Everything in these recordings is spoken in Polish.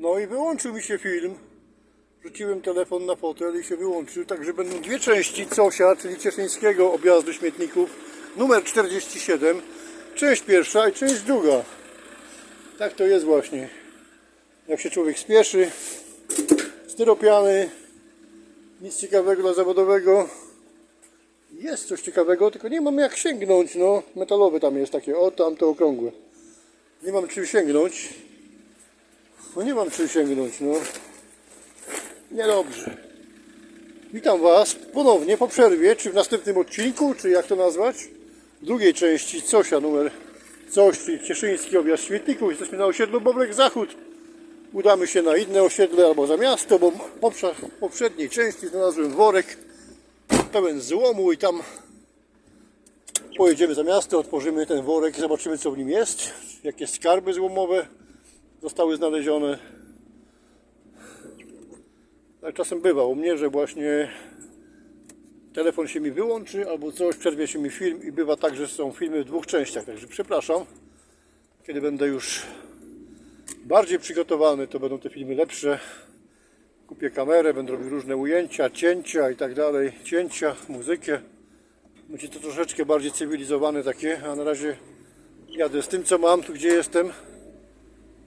No i wyłączył mi się film. Rzuciłem telefon na fotel i się wyłączył. Także będą dwie części Cosia, czyli Cieszyńskiego objazdu śmietników. Numer 47. Część pierwsza i część druga. Tak to jest właśnie. Jak się człowiek spieszy. Styropiany. Nic ciekawego dla zawodowego. Jest coś ciekawego, tylko nie mam jak sięgnąć. No, metalowe tam jest takie. O, tam to okrągłe. Nie mam czym sięgnąć. No nie mam czym sięgnąć, no. Niedobrze. Witam Was ponownie po przerwie, czy w następnym odcinku, czy jak to nazwać? Drugiej części Cosia numer coś, czyli Cieszyński objazd śmietników. Jesteśmy na osiedlu Bobrek Zachód. Udamy się na inne osiedle albo za miasto, bo w w poprzedniej części znalazłem worek pełen złomu i tam pojedziemy za miasto, otworzymy ten worek i zobaczymy co w nim jest, jakie skarby złomowe zostały znalezione. Tak czasem bywa u mnie, że właśnie telefon się mi wyłączy albo coś, przerwie się mi film i bywa tak, że są filmy w dwóch częściach, także przepraszam. Kiedy będę już bardziej przygotowany, to będą te filmy lepsze. Kupię kamerę, będę robił różne ujęcia, cięcia i tak dalej, cięcia, muzykę. Będzie to troszeczkę bardziej cywilizowane takie, a na razie jadę z tym co mam, tu gdzie jestem.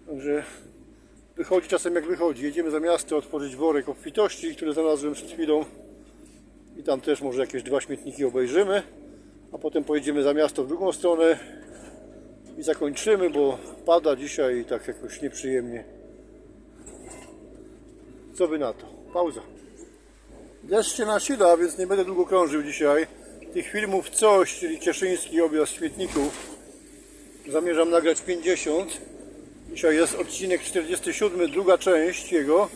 Także wychodzi czasem jak wychodzi. Jedziemy za miasto otworzyć worek obfitości, który znalazłem przed chwilą. I tam też może jakieś dwa śmietniki obejrzymy. A potem pojedziemy za miasto w drugą stronę i zakończymy, bo pada dzisiaj i tak jakoś nieprzyjemnie. Co by na to? Pauza. Deszcz się nasila, więc nie będę długo krążył dzisiaj. Tych filmów coś, czyli Cieszyński objazd śmietników. Zamierzam nagrać 50. Dzisiaj jest odcinek 47, druga część jego,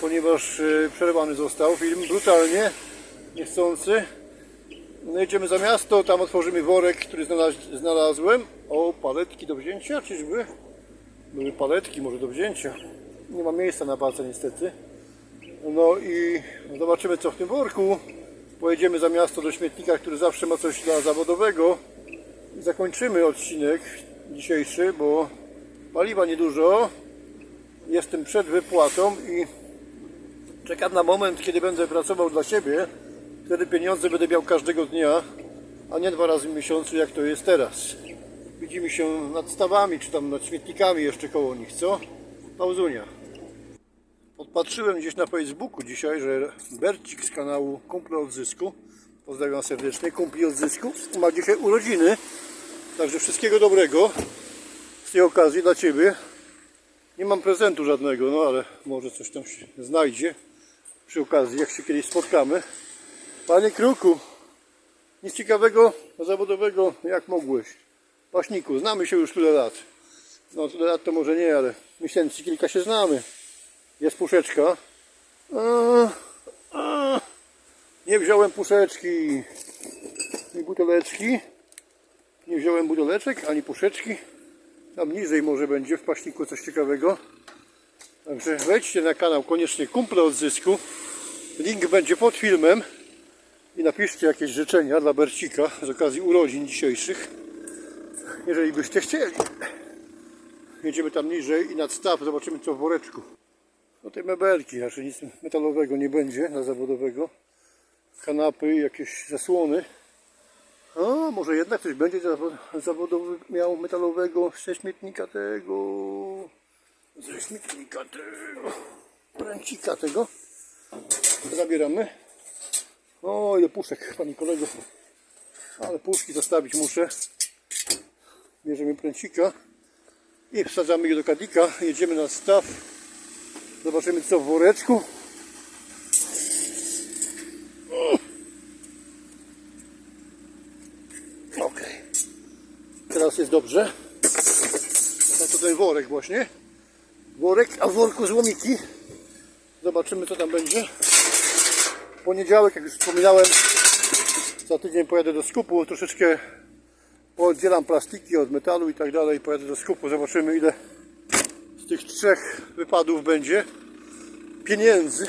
ponieważ e, przerwany został film brutalnie, niechcący. No jedziemy za miasto, tam otworzymy worek, który znalaz- znalazłem. O, paletki do wzięcia, czyżby? Były paletki może do wzięcia. Nie ma miejsca na palce niestety. No i zobaczymy co w tym worku. Pojedziemy za miasto do śmietnika, który zawsze ma coś dla zawodowego. I zakończymy odcinek dzisiejszy, bo paliwa niedużo. Jestem przed wypłatą i czekam na moment, kiedy będę pracował dla siebie. Wtedy pieniądze będę miał każdego dnia, a nie dwa razy w miesiącu, jak to jest teraz. Widzimy się nad stawami, czy tam nad śmietnikami jeszcze koło nich, co? Pauzunia. Podpatrzyłem gdzieś na Facebooku dzisiaj, że Bercik z kanału Kumple od Zysku, pozdrawiam serdecznie, Kumpli od Zysku, ma dzisiaj urodziny, także wszystkiego dobrego z tej okazji dla Ciebie. Nie mam prezentu żadnego, no ale może coś tam się znajdzie przy okazji, jak się kiedyś spotkamy. Panie Kruku, nic ciekawego, zawodowego, jak mogłeś. Paśniku, znamy się już tyle lat. No tyle lat to może nie, ale miesięcy kilka się znamy. Jest puszeczka. A, a, nie wziąłem puszeczki i buteleczki. Nie wziąłem buteleczek ani puszeczki. Tam niżej może będzie w paśniku coś ciekawego. Także wejdźcie na kanał koniecznie Kumple od Zysku. Link będzie pod filmem. I napiszcie jakieś życzenia dla Bercika z okazji urodzin dzisiejszych. Jeżeli byście chcieli. Jedziemy tam niżej i nad staw zobaczymy co w woreczku. No tej mebelki, znaczy nic metalowego nie będzie dla zawodowego. Kanapy, jakieś zasłony. A może jednak coś będzie zawo- zawodowy miał metalowego ze śmietnika tego. Ze śmietnika tego. Pręcika tego. Zabieramy. O ile puszek, panie kolego. Ale puszki zostawić muszę. Bierzemy pręcika i wsadzamy je do kadika. Jedziemy na staw. Zobaczymy co w woreczku. Jest dobrze. To ten worek właśnie. Worek, a w worku złomiki. Zobaczymy co tam będzie. Poniedziałek, jak już wspominałem, za tydzień pojadę do skupu. Troszeczkę pooddzielam plastiki od metalu i tak dalej. Pojadę do skupu. Zobaczymy ile z tych trzech wypadów będzie pieniędzy.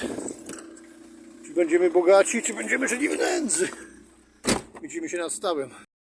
Czy będziemy bogaci, czy będziemy żyli w nędzy. Widzimy się nad stawem.